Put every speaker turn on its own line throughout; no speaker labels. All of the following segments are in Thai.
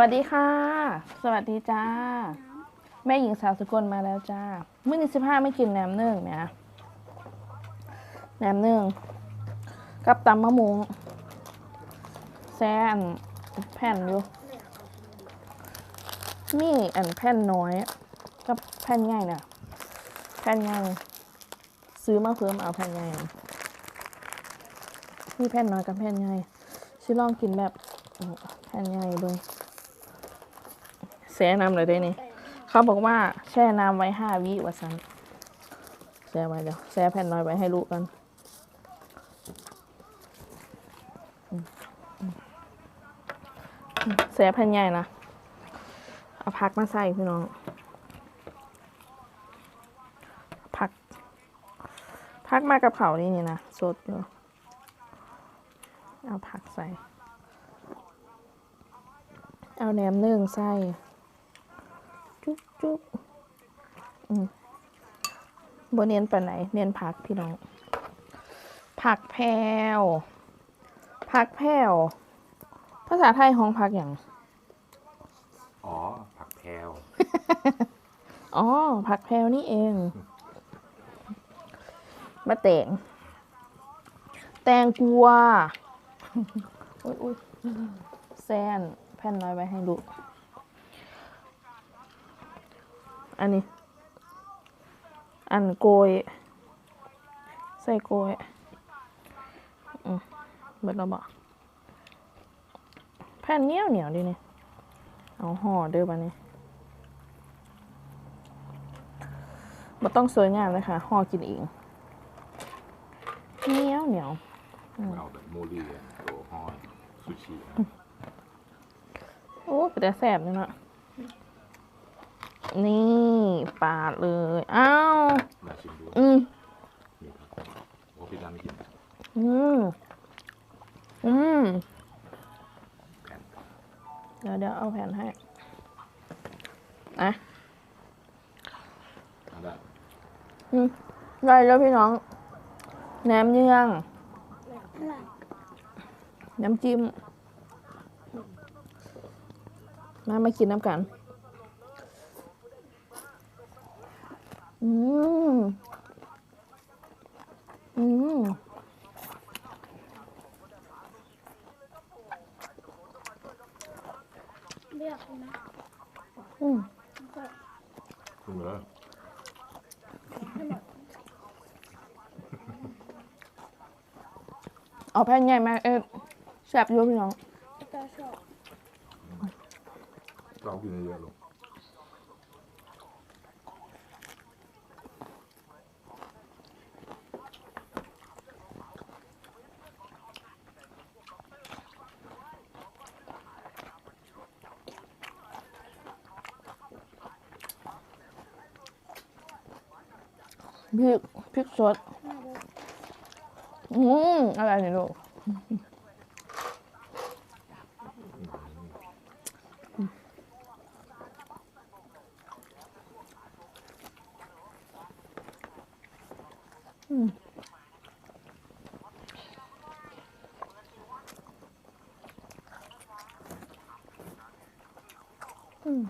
วัสดีค่ะ สวัสดีจ้า แม่หญิงสาวสกลมาแล้วจ้าเมื้อนี้สิบห้าไม่กินแหนมเนืองเนี่ยแหนมเนืองกับตำมะมุงแซนแผ่นอยู่มีอันแผ่นน้อยกับแผ่นใหญ่น่ะ แผ่นใหญ่ซื้อมาเพิ่มเอาแผ่นใหญ่มีแผ่นน้อยกับแผ่นใหญ่ชิลองกินแบบแผ่นใหญ่เบิ่ง แช่น้ำเลยได้นี่ เขาบอกว่าแช่น้ำไว้ห้าวิว่าซันแช่ไว้เดี๋ยวแช่แผ่นน้อยไว้ให้ลูกกันอืมอืมอืมแช่แผ่นใหญ่นะ เอาพักมาใส่พี่น้องพักพักมากับเขานี่นี่นะ สดเลยเอาผักใส่ เอาแหนมเนืองใส่ จุ๊บจุ๊บอืมบเนียนไปไหน เนียนผักพี่น้อง ผักแพรวผักแพรวภาษาไทยของผักอย่าง
อ๋อ ผักแพรว
อ๋อ ผักแพรวนี่เองมะแตงแตงกวาอุ้ยอุ้ยแซนแผ่นน้อยไว้ให้ลูก อันนี้ อันโกย ใส่โกยอืมเบิดแล้วบอกแผ่นเหนียวเหนียวดิเนี่ยเอาห่อเด้อบันนี้มันต้องสวยงามเลยค่ะห่อกินเองเหนียวเหนียว
เอาแบบโมลีอะโตฮอยซูชิอะ
โอ้เป็นแต่แสบเลยเนาะ นี่ปาดเลยอ้าว
มาชิมดู
อืม
นี่ครับโอ้พี่ดาไม่กิน
อืมอืม
แผ่น
เดี๋ยวเดี๋ยวเอาแผ่นให้อะ
เอาละ
อืมได้แล้วพี่น้องแหนมเนืองน้ำจิ้มมามากินน้ำกัน อืม อืม
เลือกนะ
อืม
คุณเหรอ
เอาแผ่นใหญ่มาเออแซ่บอยู่พี่น้อง
ก็ชอบ
เรากินเยอะๆลง
พริกพริกสด อืมอะไรเนี่ยลูกอืมอืม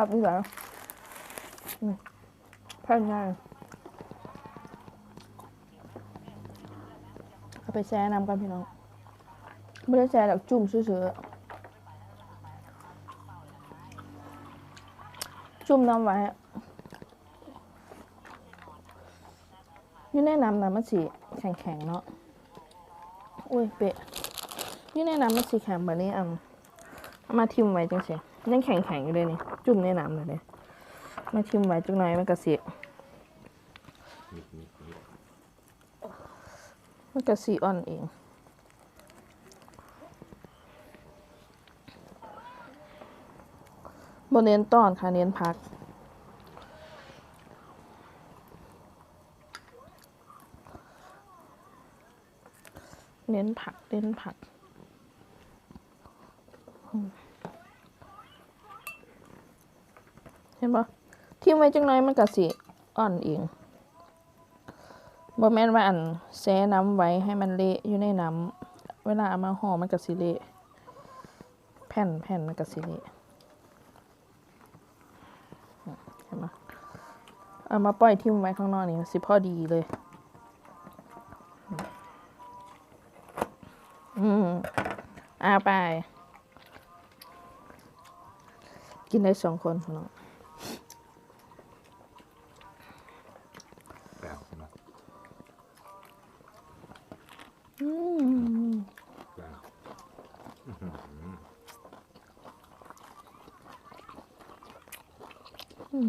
ชอบดีกว่าอืมแผ่นง่ายเอาไปแช่น้ำกันพี่น้อง ไม่ได้แช่แบบจุ่มซื่อๆจุ่มน้ำไว้อะนี่แนะนำนะมันสีแข็งๆเนาะ อุ้ยเปะนี่แนะนำมันสีแข็งแบบนี้อะเอามาทิมไว้จังเสีย ยังแข็งๆอยู่เลยนี่จุ่มในน้ำเลยเนี่ยมาทิมไว้จังหน่อยมันก็เสียมันก็สีอ่อนเองบนเน้นตอนค่ะเน้นพักเน้นผักเน้นผักอืมเห็ นปะทิ้งไว้จังไรมันก็สีอ่อนเองบ่แม่นว่าอันแช่น้ำไว้ให้มันเละอยู่ในน้ำเวลาเอามาห่อมันก็สิเละแผ่นแผ่นมันก็สิเละเห็นไหมเอามาปล่อยทิ้งไว้ข้างนอกนี่สิพอดีเลย อืมอาไป กินได้สองคนน้อง
แปลวใช่ไหม
อืม
แปลว
อืม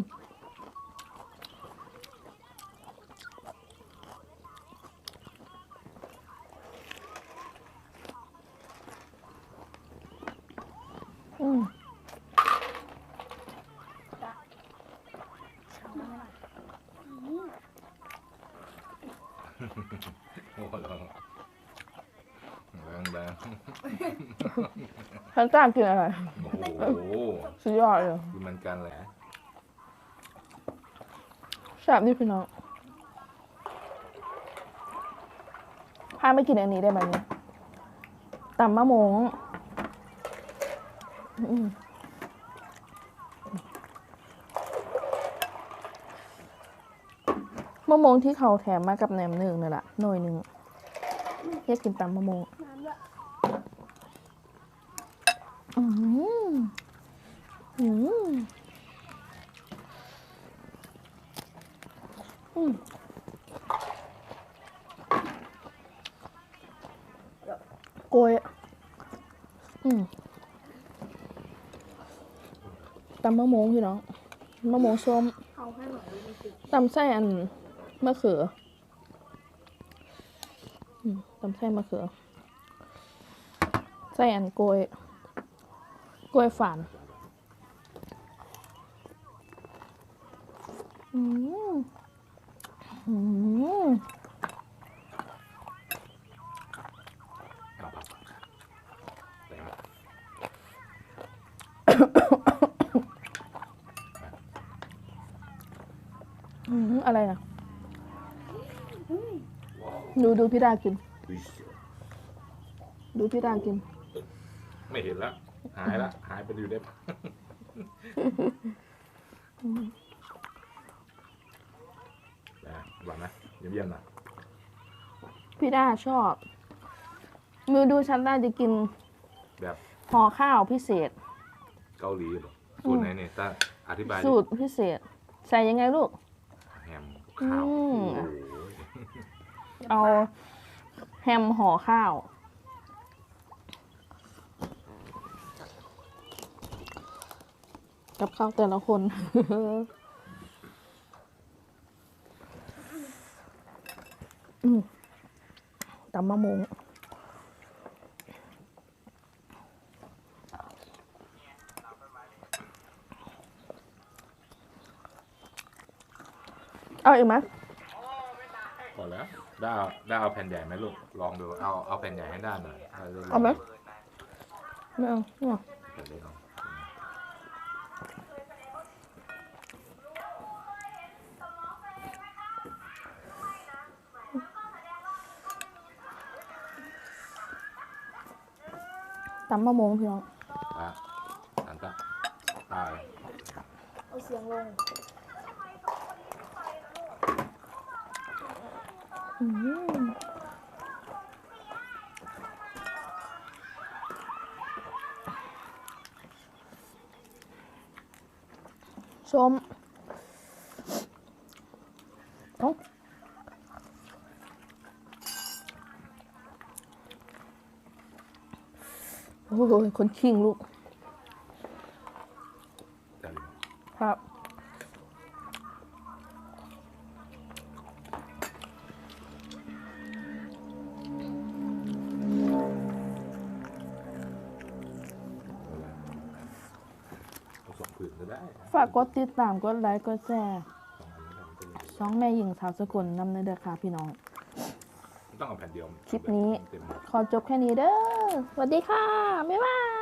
โอ้โหแรงแรง
ฉันจ้างกินอะไร
โอ้โห
สุดยอดเลย
กินเหมือนกันแหละ
แซ่บนี่พี่น้องพาไม่กินอันนี้ได้ไหมเนี่ยตำมะมงอืมมะมงที่เขาแถมมากับแหนมหนึ่งนี่แหละหน่วยหนึ่งเรียกกินตำมะมง
น้ำด้วย
อืมอืม โกยอะอืมตำมะม่วงพี่น้องมะม่วงส้ม
เอาให้หน่อยดูมันติด
ตำไส้อันมะเขืออืมตำไส้มะเขือไส้อันโกยโกยฝานอืม อืม
อะ
ไรอะดูดูพี่ดากิน ดูพี่ดากิน
ไม่เห็นแล้ว หายละ หายไปอยู่เด็บน หวานนะเยี่ยมๆนะ
พี่ดาชอบมือดูฉันได้จะกิน
แบบ
ห่อข้าวพิเศษ
เกาหลีเหรอสูตรไหนเนี่ยต้าอธิบายดิ
สูตรพิเศษ ใส่ยังไงลูก
แฮมข้าว
อื
โอ้
ม
โห
เอาแฮมห่อข้าว กับข้าวแต่ละคน อืม ตำมะมงเอาอีกไหม
พอแล้วได้เอาได้เอาแผ่นใหญ่ไหมลูก ลองดู เอาเอาแผ่นใหญ่ให้ด้านหน่อยเอาเลย
เอาไหมไม่เอาไม่เอา
แผ่นเล็กเอา
ตำมะมงพี่น้อง
อะอันตะตาย
เอาเสียงลง
อืมส้มเอ้า โอ้ยคนคิงลูก
แต่ลิ้น
ครับ
เอาสองผืนก็ได้
ฝากกดติดตามกดไลค์กดแชร์
สองอันนี้ก็ได้
สองแม่หญิงสาวสกุลนำในเด้อค่ะพี่น้อง
ไม่ ต้องเอาแผ่นเดียว
คลิปนี้
เต็ม
ขอจบแค่นี้เด้อสวัสดีค่ะ บ๊ายบาย